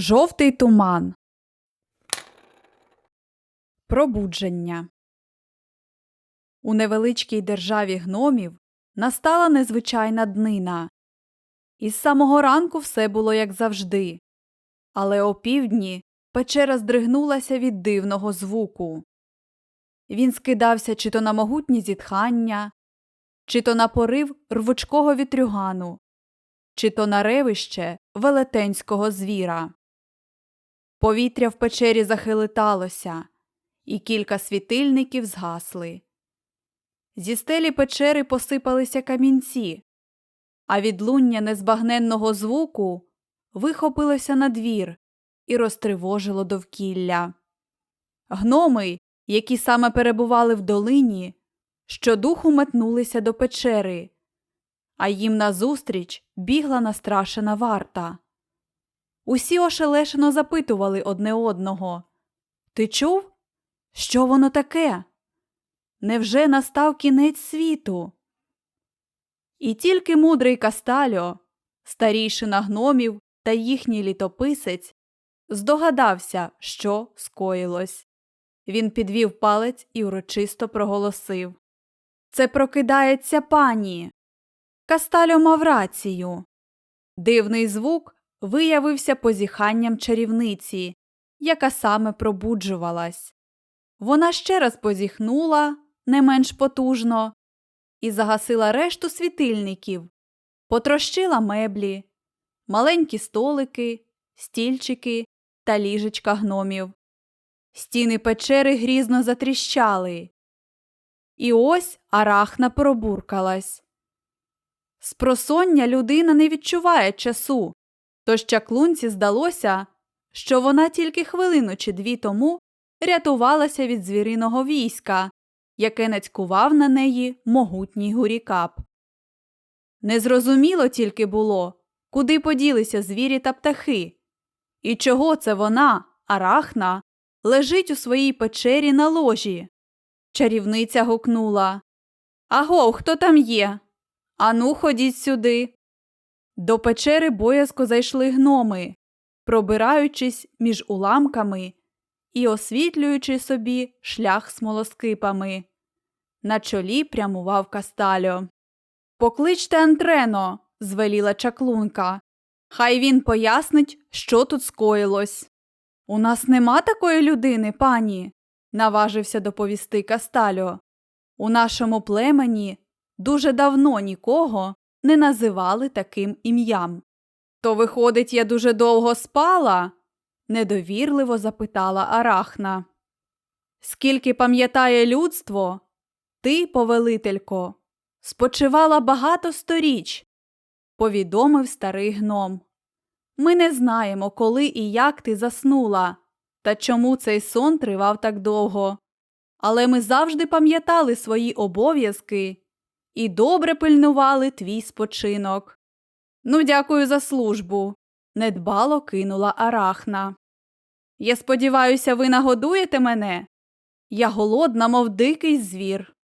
Жовтий туман. Пробудження. У невеличкій державі гномів настала незвичайна днина. Із самого ранку все було як завжди. Але опівдні печера здригнулася від дивного звуку. Він скидався чи то на могутні зітхання, чи то на порив рвучкого вітрюгану, чи то на ревище велетенського звіра. Повітря в печері захилиталося, і кілька світильників згасли. Зі стелі печери посипалися камінці, а відлуння незбагненного звуку вихопилося на двір і розтривожило довкілля. Гноми, які саме перебували в долині, щодуху метнулися до печери, а їм назустріч бігла настрашена варта. Усі ошелешено запитували одне одного Ти чув? Що воно таке? Невже настав кінець світу? І тільки мудрий Кастальо, старійшина гномів та їхній літописець, здогадався, що скоїлось. Він підвів палець і урочисто проголосив Це прокидається пані. Кастальо мав рацію. Дивний звук виявився позіханням чарівниці, яка саме пробуджувалась. Вона ще раз позіхнула не менш потужно і загасила решту світильників, потрощила меблі, маленькі столики, стільчики та ліжечка гномів. Стіни печери грізно затріщали. І ось арахна пробуркалась. Спросоння людина не відчуває часу, тож чаклунці здалося, що вона тільки хвилину чи дві тому рятувалася від звіриного війська, яке нацькував на неї могутній гурікап. Незрозуміло тільки було, куди поділися звірі та птахи, і чого це вона, арахна, лежить у своїй печері на ложі. Чарівниця гукнула Аго, хто там є? Ану, ходіть сюди. До печери боязко зайшли гноми, пробираючись між уламками і освітлюючи собі шлях смолоскипами. На чолі прямував Кастальо. Покличте Антрено, звеліла чаклунка. Хай він пояснить, що тут скоїлось. У нас нема такої людини, пані, наважився доповісти Кастальо. У нашому племені дуже давно нікого не називали таким ім'ям. То, виходить, я дуже довго спала? недовірливо запитала Арахна. Скільки пам'ятає людство, ти, повелителько, спочивала багато сторіч, повідомив старий гном. Ми не знаємо, коли і як ти заснула, та чому цей сон тривав так довго. Але ми завжди пам'ятали свої обов'язки і добре пильнували твій спочинок. Ну, дякую за службу, недбало кинула Арахна. Я сподіваюся, ви нагодуєте мене? Я голодна, мов дикий звір.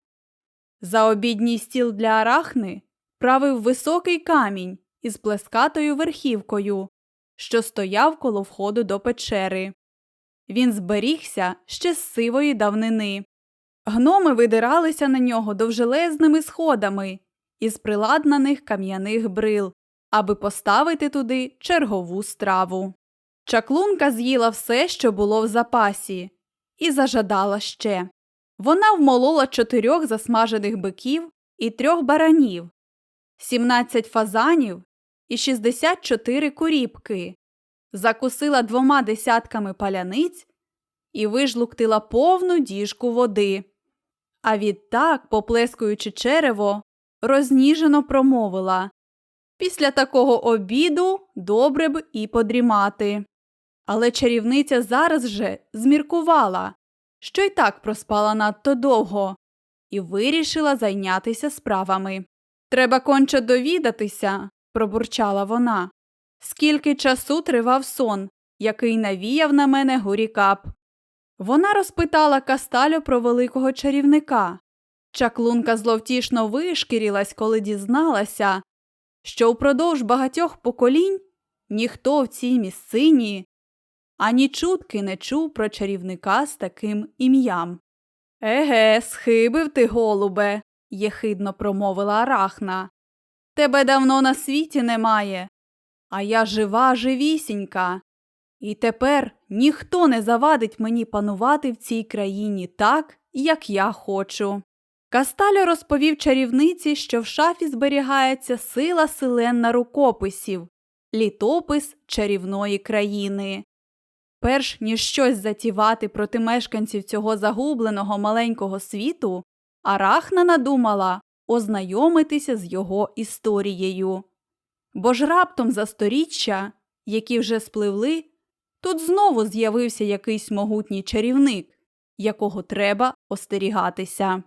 За обідній стіл для арахни правив високий камінь із плескатою верхівкою, що стояв коло входу до печери. Він зберігся ще з сивої давнини. Гноми видиралися на нього довжелезними сходами із приладнаних кам'яних брил, аби поставити туди чергову страву. Чаклунка з'їла все, що було в запасі, і зажадала ще. Вона вмолола чотирьох засмажених биків і трьох баранів, сімнадцять фазанів і шістдесят чотири куріпки, закусила двома десятками паляниць і вижлуктила повну діжку води. А відтак, поплескуючи черево, розніжено промовила Після такого обіду добре б і подрімати. Але чарівниця зараз же зміркувала, що й так проспала надто довго, і вирішила зайнятися справами. Треба конче довідатися, пробурчала вона. Скільки часу тривав сон, який навіяв на мене гурікап. Вона розпитала Касталю про великого чарівника. Чаклунка зловтішно вишкірілась, коли дізналася, що впродовж багатьох поколінь ніхто в цій місцині ані чутки не чув про чарівника з таким ім'ям. Еге, схибив ти, голубе, єхидно промовила Арахна. Тебе давно на світі немає, а я жива живісінька. І тепер ніхто не завадить мені панувати в цій країні так, як я хочу. Касталю розповів чарівниці, що в шафі зберігається сила селенна рукописів, літопис чарівної країни. Перш ніж щось затівати проти мешканців цього загубленого маленького світу, Арахна надумала ознайомитися з його історією. Бо ж раптом за сторіччя, які вже спливли, тут знову з'явився якийсь могутній чарівник, якого треба остерігатися.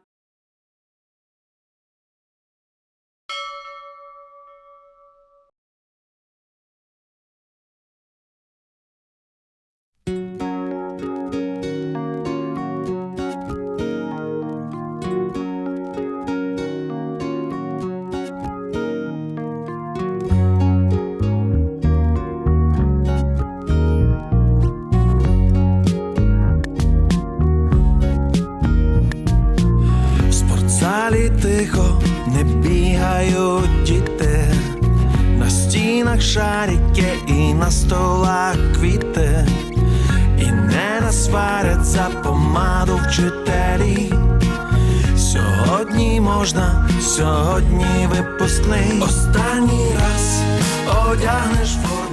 Спортзалі тихо не бігають діти, на стінах шарики і на столах квіти, і не насварять за помаду вчителі. Сьогодні можна, сьогодні випускний. Останній раз одягнеш форму.